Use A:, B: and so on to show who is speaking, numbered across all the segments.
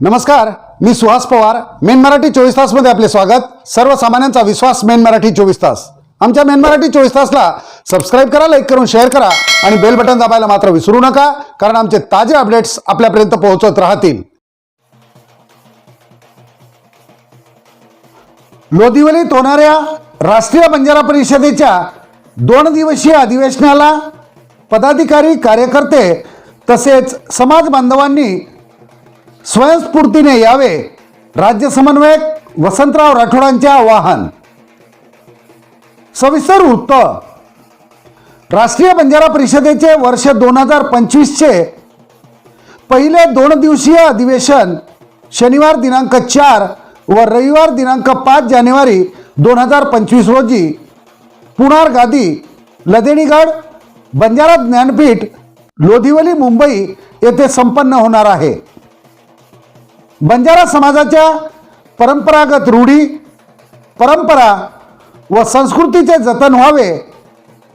A: नमस्कार मी सुहास पवार. मेन मराठी चोवीस तासमध्ये आपले स्वागत. सर्वसामान्यांचा विश्वास मेन मराठी चोवीस तास. आमच्या मेन मराठी चोवीस तासला सबस्क्राईब करा लाईक करून शेअर करा आणि बेल बटन दाबायला मात्र विसरू नका कारण आमचे ताजे अपडेट्स आपल्यापर्यंत पोहोचत राहतील. लोधिवलीत होणाऱ्या राष्ट्रीय बंजारा परिषदेच्या दोन दिवसीय अधिवेशनाला पदाधिकारी कार्यकर्ते तसेच समाज बांधवांनी स्वयंस्फूर्तीने यावे. राज्य समन्वयक वसंतराव राठोडांचे आवाहन. सविस्तर वृत्त. राष्ट्रीय बंजारा परिषदेचे वर्ष दोन हजार पंचवीसचे पहिले दोन दिवसीय अधिवेशन शनिवार दिनांक चार व रविवार दिनांक पाच जानेवारी दोन हजार पंचवीस रोजी पुणार गादी लदेणीगड बंजारा ज्ञानपीठ लोधिवली मुंबई येथे संपन्न होणार आहे. बंजारा समाजाच्या परंपरागत रूढी परंपरा व संस्कृतीचे जतन व्हावे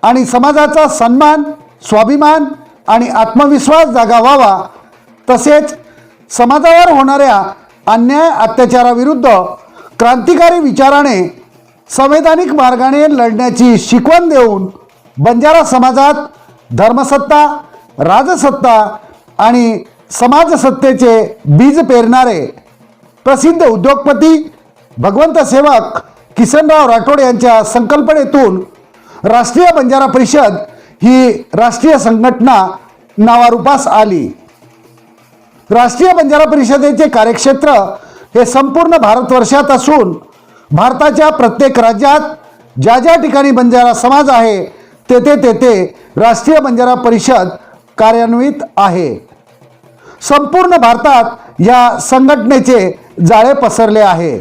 A: आणि समाजाचा सन्मान स्वाभिमान आणि आत्मविश्वास जागा व्हावा तसेच समाजावर होणाऱ्या अन्याय अत्याचाराविरुद्ध क्रांतिकारी विचाराने संवैधानिक मार्गाने लढण्याची शिकवण देऊन बंजारा समाजात धर्मसत्ता राजसत्ता आणि समाजसत्तेचे बीज पेरणारे प्रसिद्ध उद्योगपती भगवंत सेवक किसनराव राठोड यांच्या संकल्पनेतून राष्ट्रीय बंजारा परिषद ही राष्ट्रीय संघटना नावारूपास आली. राष्ट्रीय बंजारा परिषदेचे कार्यक्षेत्र हे संपूर्ण भारतवर्षात असून भारताच्या प्रत्येक राज्यात ज्या ज्या ठिकाणी बंजारा समाज आहे तेथे तेथे राष्ट्रीय बंजारा परिषद कार्यान्वित आहे. संपूर्ण भारतात या संघटनेचे जाळे पसरले आहे.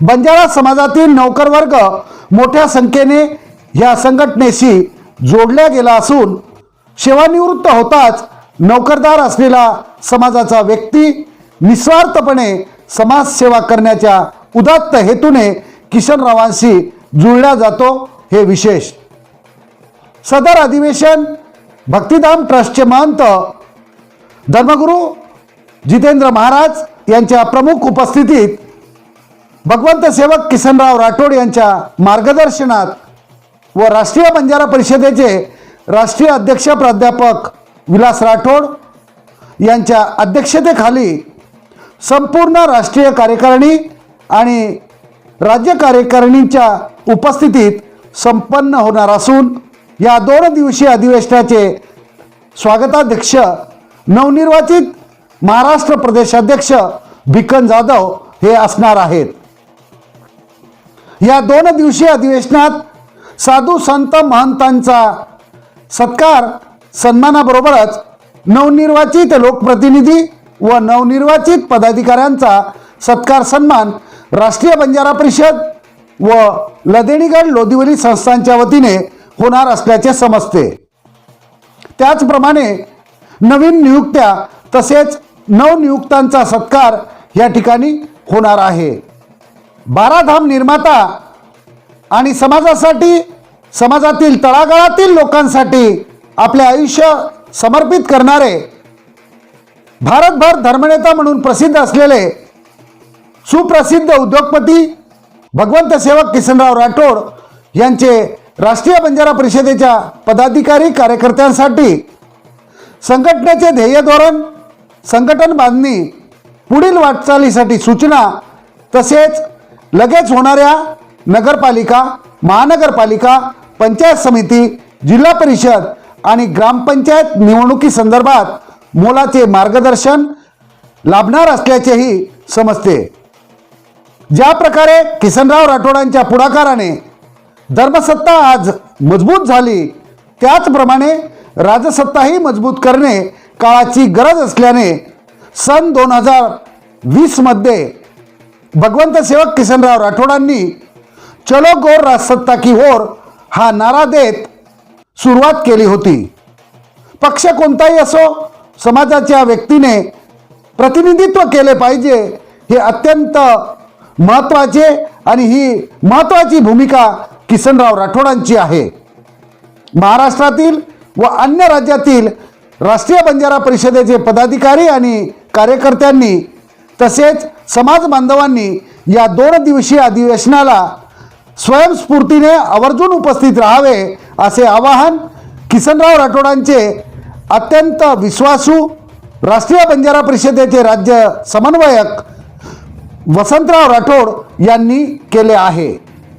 A: बंजारा समाजातील नोकरवर्ग मोठ्या संख्येने या संघटनेशी जोडल्या गेला असून सेवानिवृत्त होताच नोकरदार असलेला समाजाचा व्यक्ती निस्वार्थपणे समाजसेवा करण्याच्या उदात्त हेतूने किशनरावांशी जुळला जातो हे विशेष. सदर अधिवेशन भक्तिधाम ट्रस्टचे महंत धर्मगुरू जितेंद्र महाराज यांच्या प्रमुख उपस्थितीत भगवंत सेवक किसनराव राठोड यांच्या मार्गदर्शनात व राष्ट्रीय बंजारा परिषदेचे राष्ट्रीय अध्यक्ष प्राध्यापक विलास राठोड यांच्या अध्यक्षतेखाली संपूर्ण राष्ट्रीय कार्यकारिणी आणि राज्य कार्यकारिणीच्या उपस्थितीत संपन्न होणार असून या दोन दिवसीय अधिवेशनाचे स्वागताध्यक्ष नवनिर्वाचित महाराष्ट्र प्रदेशाध्यक्ष भिकन जाधव हे असणार आहेत. या दोन दिवसीय अधिवेशनात साधू संत महंतांचा सत्कार सन्मानाबरोबरच नवनिर्वाचित लोकप्रतिनिधी व नवनिर्वाचित पदाधिकाऱ्यांचा सत्कार सन्मान राष्ट्रीय बंजारा परिषद व लदेणीगड लोधिवली संस्थांच्या वतीने होणार असल्याचे समजते. त्याचप्रमाणे नवीन नियुक्त्या तसेच नवनियुक्तांचा सत्कार या ठिकाणी होणार आहे. बाराधाम निर्माता आणि समाजासाठी समाजातील तळागाळातील लोकांसाठी आपले आयुष्य समर्पित करणारे भारतभर धर्मनेता म्हणून प्रसिद्ध असलेले सुप्रसिद्ध उद्योगपती भगवंत सेवक किसनराव राठोड यांचे राष्ट्रीय बंजारा परिषदेच्या पदाधिकारी कार्यकर्त्यांसाठी संघटनेचे ध्येय धोरण संघटन बांधणी पुढील वाटचालीसाठी सूचना तसेच लगेच होणाऱ्या नगरपालिका महानगरपालिका पंचायत समिती जिल्हा परिषद आणि ग्रामपंचायत निवडणुकीसंदर्भात मोलाचे मार्गदर्शन लाभणार असल्याचेही समजते. ज्या प्रकारे किसनराव राठोडांच्या पुढाकाराने धर्मसत्ता आज मजबूत झाली त्याचप्रमाणे राजसत्ताही मजबूत करणे काळाची गरज असल्याने सन दोन हजार वीसमध्ये भगवंत सेवक किसनराव राठोडांनी चलो गोर राजसत्ता की ओर हा नारा देत सुरुवात केली होती. पक्ष कोणताही असो समाजाच्या व्यक्तीने प्रतिनिधित्व केले पाहिजे हे अत्यंत महत्त्वाचे आणि ही महत्त्वाची भूमिका किसनराव राठोडांची आहे. महाराष्ट्रातील व अन्य राज्यातील राष्ट्रीय बंजारा परिषदेचे पदाधिकारी आणि कार्यकर्त्यांनी तसेच समाज बांधवांनी या दोन दिवसीय अधिवेशनाला स्वयंस्फूर्तीने आवर्जून उपस्थित राहावे असे आवाहन किसनराव राठोडांचे अत्यंत विश्वासू राष्ट्रीय बंजारा परिषदेचे राज्य समन्वयक वसंतराव राठोड यांनी केले आहे.